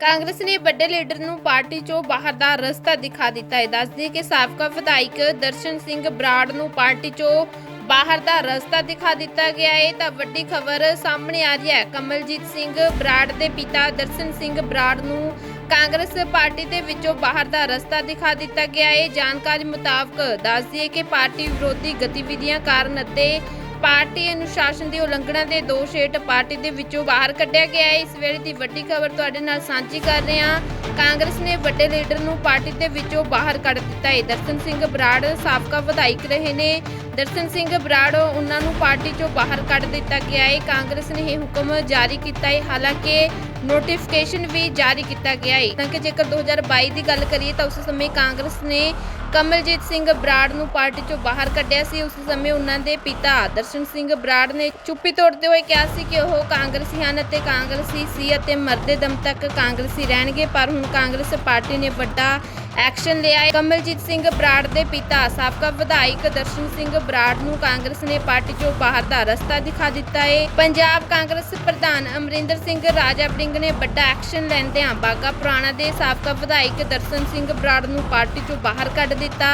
ਕਾਂਗਰਸ ਨੇ ਵੱਡੇ ਲੀਡਰ ਨੂੰ ਪਾਰਟੀ ਚੋਂ ਬਾਹਰ ਦਾ ਰਸਤਾ ਦਿਖਾ ਦਿੱਤਾ ਹੈ। ਦੱਸਦੇ ਕਿ ਸਾਬਕਾ ਵਿਧਾਇਕ ਦਰਸ਼ਨ ਸਿੰਘ ਬਰਾੜ ਨੂੰ ਪਾਰਟੀ ਚੋਂ ਬਾਹਰ ਦਾ ਰਸਤਾ ਦਿਖਾ ਦਿੱਤਾ ਗਿਆ ਹੈ। ਤਾਂ ਵੱਡੀ ਖਬਰ ਸਾਹਮਣੇ ਆ ਰਹੀ ਹੈ। ਕਮਲਜੀਤ ਸਿੰਘ ਬਰਾੜ ਦੇ ਪਿਤਾ ਦਰਸ਼ਨ ਸਿੰਘ ਬਰਾੜ ਨੂੰ ਕਾਂਗਰਸ ਪਾਰਟੀ ਦੇ ਵਿੱਚੋਂ ਬਾਹਰ ਦਾ ਰਸਤਾ ਦਿਖਾ ਦਿੱਤਾ ਗਿਆ ਹੈ। ਜਾਣਕਾਰੀ ਮੁਤਾਬਕ ਦੱਸਦੀ ਦਈਏ ਕਿ ਪਾਰਟੀ ਵਿਰੋਧੀ ਗਤੀਵਿਧੀਆਂ ਕਾਰਨ ਅਤੇ ਪਾਰਟੀ ਅਨੁਸ਼ਾਸਨ ਦੀ ਉਲੰਘਣਾ ਦੇ ਦੋਸ਼ ਹੇਠ ਪਾਰਟੀ ਦੇ ਵਿੱਚੋਂ ਬਾਹਰ ਕੱਢਿਆ ਗਿਆ ਹੈ। ਇਸ ਵੇਲੇ ਦੀ ਵੱਡੀ ਖਬਰ ਤੁਹਾਡੇ ਨਾਲ ਸਾਂਝੀ ਕਰ ਰਹੇ ਹਾਂ। ਕਾਂਗਰਸ ਨੇ ਵੱਡੇ ਲੀਡਰ ਨੂੰ ਪਾਰਟੀ ਦੇ ਵਿੱਚੋਂ ਬਾਹਰ ਕੱਢ ਦਿੱਤਾ ਹੈ। ਦਰਸ਼ਨ ਸਿੰਘ ਬਰਾੜ ਸਾਬਕਾ ਵਿਧਾਇਕ ਰਹੇ ਨੇ। ਦਰਸ਼ਨ ਸਿੰਘ ਬਰਾੜ ਉਹਨਾਂ ਨੂੰ ਪਾਰਟੀ ਚੋਂ ਬਾਹਰ ਕੱਢ ਦਿੱਤਾ ਗਿਆ ਹੈ। ਕਾਂਗਰਸ ਨੇ ਇਹ ਹੁਕਮ ਜਾਰੀ ਕੀਤਾ ਹੈ। ਹਾਲਾਂਕਿ ਨੋਟੀਫਿਕੇਸ਼ਨ ਵੀ ਜਾਰੀ ਕੀਤਾ ਗਿਆ ਹੈ। ਤਾਂ ਕਿ ਜੇਕਰ 2022 ਦੀ ਗੱਲ ਕਰੀਏ ਤਾਂ ਉਸ ਸਮੇਂ ਕਾਂਗਰਸ ਨੇ ਕਮਲਜੀਤ ਸਿੰਘ ਬਰਾੜ ਨੂੰ ਪਾਰਟੀ ਚੋਂ ਬਾਹਰ ਕੱਢਿਆ ਸੀ। ਉਸ ਸਮੇਂ ਉਹਨਾਂ ਦੇ ਪਿਤਾ ਦਰਸ਼ਨ ਸਿੰਘ ਬਰਾੜ ਨੇ ਚੁੱਪੀ ਤੋੜਦੇ ਹੋਏ ਕਿਹਾ ਸੀ ਕਿ ਉਹ ਕਾਂਗਰਸੀ ਹਨ ਅਤੇ ਕਾਂਗਰਸੀ ਸੀ ਅਤੇ ਮਰਦੇ ਦਮ ਤੱਕ ਕਾਂਗਰਸੀ ਰਹਿਣਗੇ, ਪਰ ਹੁਣ ਕਾਂਗਰਸ ਪਾਰਟੀ ਨੇ ਵੱਡਾ ਐਕਸ਼ਨ ਲਿਆ ਹੈ। ਕਮਲਜੀਤ ਸਿੰਘ ਬਰਾੜ ਦੇ ਪਿਤਾ, ਸਾਬਕਾ ਵਿਧਾਇਕ ਦਰਸ਼ਨ ਸਿੰਘ ਬਰਾੜ ਨੂੰ ਕਾਂਗਰਸ ਨੇ ਪਾਰਟੀ ਚੋਂ ਬਾਹਰ ਦਾ ਰਸਤਾ ਦਿਖਾ ਦਿੱਤਾ ਹੈ। ਪੰਜਾਬ ਕਾਂਗਰਸ ਪ੍ਰਧਾਨ ਅਮਰਿੰਦਰ ਸਿੰਘ ਰਾਜਾ ਬੜਿੰਗ ਨੇ ਵੱਡਾ ਐਕਸ਼ਨ ਲੈਂਦਿਆਂ ਬਾਗਾ ਪੁਰਾਣਾ ਦੇ ਸਾਬਕਾ ਵਿਧਾਇਕ ਦਰਸ਼ਨ ਸਿੰਘ ਬਰਾੜ ਨੂੰ ਪਾਰਟੀ ਚੋਂ ਬਾਹਰ ਕੱਢ ਦਿੱਤਾ।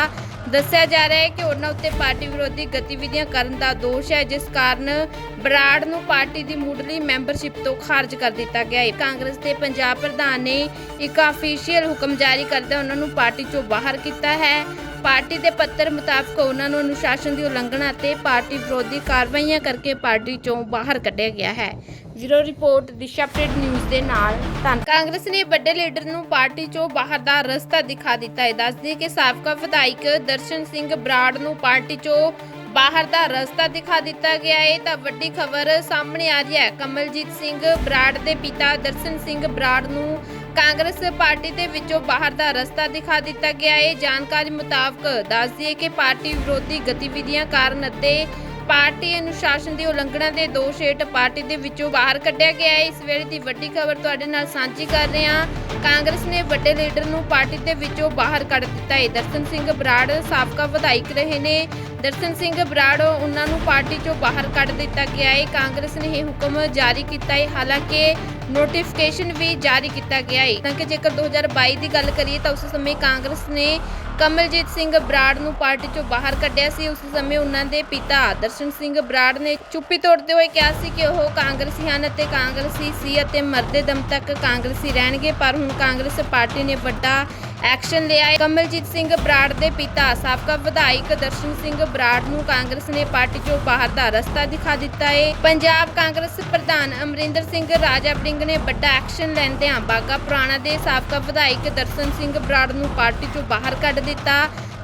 ਦੱਸਿਆ ਜਾ ਰਿਹਾ ਹੈ ਕਿ ਉਹਨਾਂ ਉੱਤੇ ਪਾਰਟੀ ਵਿਰੋਧੀ ਗਤੀਵਿਧੀਆਂ ਕਰਨ ਦਾ ਦੋਸ਼ ਹੈ, ਜਿਸ ਕਾਰਨ ਬਰਾੜ ਨੂੰ ਪਾਰਟੀ ਦੀ ਮੁੱਢਲੀ ਮੈਂਬਰਸ਼ਿਪ ਤੋਂ ਖਾਰਜ ਕਰ ਦਿੱਤਾ ਗਿਆ ਹੈ। ਕਾਂਗਰਸ ਦੇ ਪੰਜਾਬ ਪ੍ਰਧਾਨ ਨੇ ਇੱਕ ਅਫੀਸ਼ੀਅਲ ਹੁਕਮ ਜਾਰੀ ਕਰਦਿਆਂ ਉਹਨਾਂ ਨੂੰ ਪਾਰਟੀ ਚੋਂ ਬਾਹਰ ਕੀਤਾ ਹੈ। ਪਾਰਟੀ ਦੇ ਪੱਤਰ ਮੁਤਾਬਕ ਉਹਨਾਂ ਨੂੰ ਅਨੁਸ਼ਾਸਨ ਦੀ ਉਲੰਘਣਾ ਅਤੇ ਪਾਰਟੀ ਵਿਰੋਧੀ ਕਾਰਵਾਈਆਂ ਕਰਕੇ ਪਾਰਟੀ ਚੋਂ ਬਾਹਰ ਕੱਢਿਆ ਗਿਆ ਹੈ। Zero report, Disha update news ਦੇ ਨਾਲ ਧੰਨ ਕਾਂਗਰਸ ਨੇ ਵੱਡੇ ਲੀਡਰ ਨੂੰ ਪਾਰਟੀ ਚੋਂ ਬਾਹਰ ਦਾ ਰਸਤਾ ਦਿਖਾ ਦਿੱਤਾ ਹੈ। ਦੱਸਦੇ ਕਿ ਸਾਬਕਾ ਵਿਧਾਇਕ ਦਰਸ਼ਨ ਸਿੰਘ ਬਰਾੜ ਨੂੰ ਪਾਰਟੀ ਚੋਂ ਬਾਹਰ ਦਾ ਰਸਤਾ ਦਿਖਾ ਦਿੱਤਾ ਗਿਆ ਹੈ। ਤਾਂ ਵੱਡੀ ਖਬਰ ਸਾਹਮਣੇ ਆ ਰਹੀ ਹੈ। ਕਮਲਜੀਤ ਸਿੰਘ ਬਰਾੜ ਦੇ ਪਿਤਾ ਦਰਸ਼ਨ ਸਿੰਘ ਬਰਾੜ ਨੂੰ ਕਾਂਗਰਸ ਪਾਰਟੀ ਦੇ ਵਿੱਚੋਂ ਬਾਹਰ ਦਾ ਰਸਤਾ ਦਿਖਾ ਦਿੱਤਾ ਗਿਆ ਹੈ। ਜਾਣਕਾਰੀ ਮੁਤਾਬਕ ਦੱਸ ਦਈਏ ਕਿ ਪਾਰਟੀ ਵਿਰੋਧੀ ਗਤੀਵਿਧੀਆਂ ਕਾਰਨ ਅਤੇ ਪਾਰਟੀ ਅਨੁਸ਼ਾਸਨ ਦੀ ਉਲੰਘਣਾ ਦੇ ਦੋਸ਼ ਹੇਠ ਪਾਰਟੀ ਦੇ ਵਿੱਚੋਂ ਬਾਹਰ ਕੱਢਿਆ ਗਿਆ ਹੈ। ਇਸ ਵੇਲੇ ਦੀ ਵੱਡੀ ਖਬਰ ਤੁਹਾਡੇ ਨਾਲ ਸਾਂਝੀ ਕਰ ਰਹੇ ਹਾਂ। ਕਾਂਗਰਸ ਨੇ ਵੱਡੇ ਲੀਡਰ ਨੂੰ ਪਾਰਟੀ ਦੇ ਵਿੱਚੋਂ ਬਾਹਰ ਕੱਢ ਦਿੱਤਾ ਹੈ। ਦਰਸ਼ਨ ਸਿੰਘ ਬਰਾੜ ਸਾਬਕਾ ਵਿਧਾਇਕ ਰਹੇ ਨੇ। ਦਰਸ਼ਨ ਸਿੰਘ ਬਰਾੜ ਉਹਨਾਂ ਨੂੰ ਪਾਰਟੀ ਚੋਂ ਬਾਹਰ ਕੱਢ ਦਿੱਤਾ ਗਿਆ ਹੈ। ਕਾਂਗਰਸ ਨੇ ਇਹ ਹੁਕਮ ਜਾਰੀ ਕੀਤਾ ਹੈ। ਹਾਲਾਂਕਿ ਨੋਟੀਫਿਕੇਸ਼ਨ ਵੀ ਜਾਰੀ ਕੀਤਾ ਗਿਆ ਹੈ। ਤਾਂ ਕਿ ਜੇਕਰ 2022 ਦੀ ਗੱਲ ਕਰੀਏ ਤਾਂ ਉਸ ਸਮੇਂ ਕਾਂਗਰਸ ਨੇ ਕਮਲਜੀਤ ਸਿੰਘ ਬਰਾੜ ਨੂੰ ਪਾਰਟੀ ਚੋਂ ਬਾਹਰ ਕੱਢਿਆ ਸੀ। ਉਸ ਸਮੇਂ ਉਹਨਾਂ ਦੇ ਪਿਤਾ ਦਰਸ਼ਨ ਸਿੰਘ ਬਰਾੜ ਨੇ ਚੁੱਪੀ ਤੋੜਦੇ ਹੋਏ ਕਿਹਾ ਸੀ ਕਿ ਉਹ ਕਾਂਗਰਸੀ ਹਨ ਅਤੇ ਕਾਂਗਰਸੀ ਸੀ ਅਤੇ ਮਰਦੇ ਦਮ ਤੱਕ ਕਾਂਗਰਸੀ ਰਹਿਣਗੇ। ਪਰ ਹੁਣ ਕਾਂਗਰਸ ਪਾਰਟੀ ਨੇ ਵੱਡਾ ਐਕਸ਼ਨ ਲਿਆ ਹੈ। ਕਮਲਜੀਤ ਸਿੰਘ ਬਰਾੜ ਦੇ ਪਿਤਾ, ਸਾਬਕਾ ਵਿਧਾਇਕ ਦਰਸ਼ਨ ਸਿੰਘ ਬਰਾੜ ਨੂੰ ਕਾਂਗਰਸ ਨੇ ਪਾਰਟੀ ਚੋਂ ਬਾਹਰ ਦਾ ਰਸਤਾ ਦਿਖਾ ਦਿੱਤਾ ਹੈ। ਪੰਜਾਬ ਕਾਂਗਰਸ ਪ੍ਰਧਾਨ ਅਮਰਿੰਦਰ ਸਿੰਘ ਰਾਜਾ ਬੜਿੰਗ ਨੇ ਵੱਡਾ ਐਕਸ਼ਨ ਲੈਂਦਿਆਂ ਬਾਗਾ ਪੁਰਾਣਾ ਦੇ ਸਾਬਕਾ ਵਿਧਾਇਕ ਦਰਸ਼ਨ ਸਿੰਘ ਬਰਾੜ ਨੂੰ ਪਾਰਟੀ ਚੋਂ ਬਾਹਰ ਕੱਢ ਦਿੱਤਾ।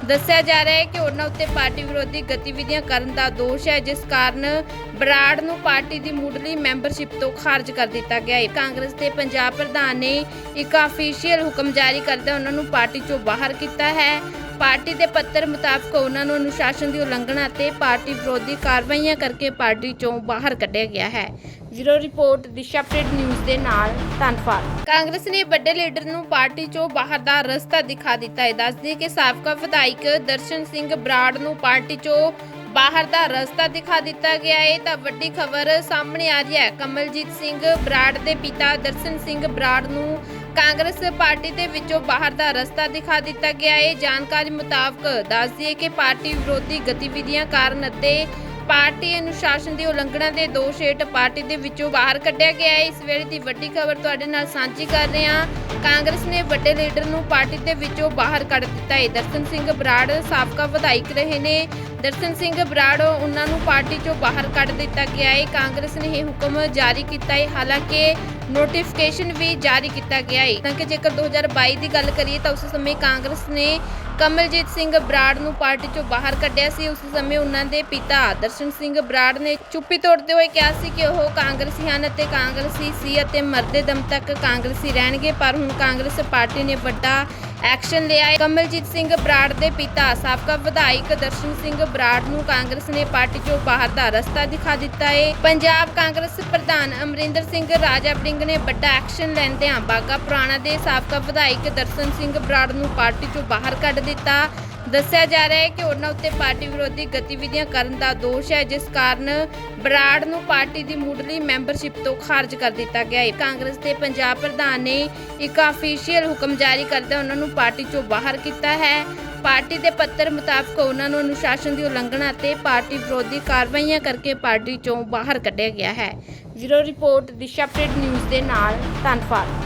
ਦੱਸਿਆ ਜਾ ਰਿਹਾ ਹੈ ਕਿ ਉਹਨਾਂ ਉੱਤੇ ਪਾਰਟੀ ਵਿਰੋਧੀ ਗਤੀਵਿਧੀਆਂ ਕਰਨ ਦਾ ਦੋਸ਼ ਹੈ, ਜਿਸ ਕਾਰਨ ਬਰਾੜ ਨੂੰ ਪਾਰਟੀ ਦੀ ਮੁੱਢਲੀ ਮੈਂਬਰਸ਼ਿਪ ਤੋਂ ਖਾਰਜ ਕਰ ਦਿੱਤਾ ਗਿਆ ਹੈ। ਕਾਂਗਰਸ ਦੇ ਪੰਜਾਬ ਪ੍ਰਧਾਨ ਨੇ ਇੱਕ ਅਫੀਸ਼ੀਅਲ ਹੁਕਮ ਜਾਰੀ ਕਰਦਿਆਂ ਉਹਨਾਂ ਨੂੰ ਪਾਰਟੀ ਚੋਂ ਬਾਹਰ ਕੀਤਾ ਹੈ। ਪਾਰਟੀ ਦੇ ਪੱਤਰ ਮੁਤਾਬਕ ਉਹਨਾਂ ਨੂੰ ਅਨੁਸ਼ਾਸਨ ਦੀ ਉਲੰਘਣਾ ਅਤੇ ਪਾਰਟੀ ਵਿਰੋਧੀ ਕਾਰਵਾਈਆਂ ਕਰਕੇ ਪਾਰਟੀ ਚੋਂ ਬਾਹਰ ਕੱਢਿਆ ਗਿਆ ਹੈ। Zero report Disha update news ਦੇ ਨਾਲ ਧੰਨਵਾਦ। ਕਾਂਗਰਸ ਨੇ ਵੱਡੇ ਲੀਡਰ ਨੂੰ ਪਾਰਟੀ ਚੋਂ ਬਾਹਰ ਦਾ ਰਸਤਾ ਦਿਖਾ ਦਿੱਤਾ ਹੈ। ਦੱਸਦੇ ਕਿ ਸਾਬਕਾ ਵਿਧਾਇਕ ਦਰਸ਼ਨ ਸਿੰਘ ਬਰਾੜ ਨੂੰ ਪਾਰਟੀ ਚੋਂ ਬਾਹਰ ਦਾ ਰਸਤਾ ਦਿਖਾ ਦਿੱਤਾ ਗਿਆ ਹੈ। ਤਾਂ ਵੱਡੀ ਖਬਰ ਸਾਹਮਣੇ ਆ ਰਹੀ ਹੈ। ਕਮਲਜੀਤ ਸਿੰਘ ਬਰਾੜ ਦੇ ਪਿਤਾ ਦਰਸ਼ਨ ਸਿੰਘ ਬਰਾੜ ਨੂੰ ਕਾਂਗਰਸ ਪਾਰਟੀ ਦੇ ਵਿੱਚੋਂ ਬਾਹਰ ਦਾ ਰਸਤਾ ਦਿਖਾ ਦਿੱਤਾ ਗਿਆ ਹੈ। ਜਾਣਕਾਰੀ ਮੁਤਾਬਕ ਦੱਸਦੀ ਦਈਏ ਕਿ ਪਾਰਟੀ ਵਿਰੋਧੀ ਗਤੀਵਿਧੀਆਂ ਕਾਰਨ ਅਤੇ ਪਾਰਟੀ ਅਨੁਸ਼ਾਸਨ ਦੀ ਉਲੰਘਣਾ ਦੇ ਦੋਸ਼ ਹੇਠ ਪਾਰਟੀ ਦੇ ਵਿੱਚੋਂ ਬਾਹਰ ਕੱਢਿਆ ਗਿਆ ਹੈ। ਇਸ ਵੇਲੇ ਦੀ ਵੱਡੀ ਖਬਰ ਤੁਹਾਡੇ ਨਾਲ ਸਾਂਝੀ ਕਰ ਰਹੇ ਹਾਂ। ਕਾਂਗਰਸ ਨੇ ਵੱਡੇ ਲੀਡਰ ਨੂੰ ਪਾਰਟੀ ਦੇ ਵਿੱਚੋਂ ਬਾਹਰ ਕੱਢ ਦਿੱਤਾ ਹੈ। ਦਰਸ਼ਨ ਸਿੰਘ ਬਰਾੜ ਸਾਬਕਾ ਵਿਧਾਇਕ ਰਹੇ ਨੇ। ਦਰਸ਼ਨ ਸਿੰਘ ਬਰਾੜ ਉਹਨਾਂ ਨੂੰ ਪਾਰਟੀ ਚੋਂ ਬਾਹਰ ਕੱਢ ਦਿੱਤਾ ਗਿਆ ਹੈ। ਕਾਂਗਰਸ ਨੇ ਇਹ ਹੁਕਮ ਜਾਰੀ ਕੀਤਾ ਹੈ। ਹਾਲਾਂਕਿ ਨੋਟੀਫਿਕੇਸ਼ਨ ਵੀ ਜਾਰੀ ਕੀਤਾ ਗਿਆ ਹੈ। ਤਾਂ ਕਿ ਜੇਕਰ 2022 ਦੀ ਗੱਲ ਕਰੀਏ ਤਾਂ ਉਸ ਸਮੇਂ ਕਾਂਗਰਸ ਨੇ ਕਮਲਜੀਤ ਸਿੰਘ ਬਰਾੜ ਨੂੰ ਪਾਰਟੀ ਚੋਂ ਬਾਹਰ ਕੱਢਿਆ ਸੀ। ਉਸ ਸਮੇਂ ਉਹਨਾਂ ਦੇ ਪਿਤਾ ਦਰਸ਼ਨ ਸਿੰਘ ਬਰਾੜ ਨੇ ਚੁੱਪੀ ਤੋੜਦੇ ਹੋਏ ਕਿਹਾ ਸੀ ਕਿ ਉਹ ਕਾਂਗਰਸੀ ਹਨ ਅਤੇ ਕਾਂਗਰਸੀ ਸੀ ਅਤੇ ਮਰਦੇ ਦਮ ਤੱਕ ਕਾਂਗਰਸੀ ਰਹਿਣਗੇ। ਪਰ ਹੁਣ ਕਾਂਗਰਸ ਪਾਰਟੀ ਨੇ ਵੱਡਾ ਐਕਸ਼ਨ ਲਿਆ ਹੈ ਕਮਲਜੀਤ ਸਿੰਘ ਬਰਾੜ ਦੇ ਪਿਤਾ, ਸਾਬਕਾ ਵਿਧਾਇਕ ਦਰਸ਼ਨ ਸਿੰਘ ਬਰਾੜ ਨੂੰ ਕਾਂਗਰਸ ਨੇ ਪਾਰਟੀ ਚੋਂ ਬਾਹਰ ਦਾ ਰਸਤਾ ਦਿਖਾ ਦਿੱਤਾ ਹੈ ਪੰਜਾਬ ਕਾਂਗਰਸ ਪ੍ਰਧਾਨ ਅਮਰਿੰਦਰ ਸਿੰਘ ਰਾਜਾ ਬੜਿੰਗ ਨੇ ਵੱਡਾ ਐਕਸ਼ਨ ਲੈਂਦਿਆਂ ਬਾਗਾ ਪੁਰਾਣਾ ਦੇ ਸਾਬਕਾ ਵਿਧਾਇਕ ਦਰਸ਼ਨ ਸਿੰਘ ਬਰਾੜ ਨੂੰ ਪਾਰਟੀ ਚੋਂ ਬਾਹਰ ਕੱਢ ਦਿੱਤਾ। ਦੱਸਿਆ ਜਾ ਰਿਹਾ ਹੈ ਕਿ ਉਹਨਾਂ ਉੱਤੇ ਪਾਰਟੀ ਵਿਰੋਧੀ ਗਤੀਵਿਧੀਆਂ ਕਰਨ ਦਾ ਦੋਸ਼ ਹੈ, ਜਿਸ ਕਾਰਨ ਬਰਾੜ ਨੂੰ ਪਾਰਟੀ ਦੀ ਮੁੱਢਲੀ ਮੈਂਬਰਸ਼ਿਪ ਤੋਂ ਖਾਰਜ ਕਰ ਦਿੱਤਾ ਗਿਆ ਹੈ। ਕਾਂਗਰਸ ਦੇ ਪੰਜਾਬ ਪ੍ਰਧਾਨ ਨੇ ਇੱਕ ਅਫੀਸ਼ੀਅਲ ਹੁਕਮ ਜਾਰੀ ਕਰਦਿਆਂ ਉਹਨਾਂ ਨੂੰ ਪਾਰਟੀ ਚੋਂ ਬਾਹਰ ਕੀਤਾ ਹੈ। ਪਾਰਟੀ ਦੇ ਪੱਤਰ ਮੁਤਾਬਕ ਉਹਨਾਂ ਨੂੰ ਅਨੁਸ਼ਾਸਨ ਦੀ ਉਲੰਘਣਾ ਅਤੇ ਪਾਰਟੀ ਵਿਰੋਧੀ ਕਾਰਵਾਈਆਂ ਕਰਕੇ ਪਾਰਟੀ ਚੋਂ ਬਾਹਰ ਕੱਢਿਆ ਗਿਆ ਹੈ। Zero report, Disha update news ਦੇ ਨਾਲ ਧੰਨਵਾਦ।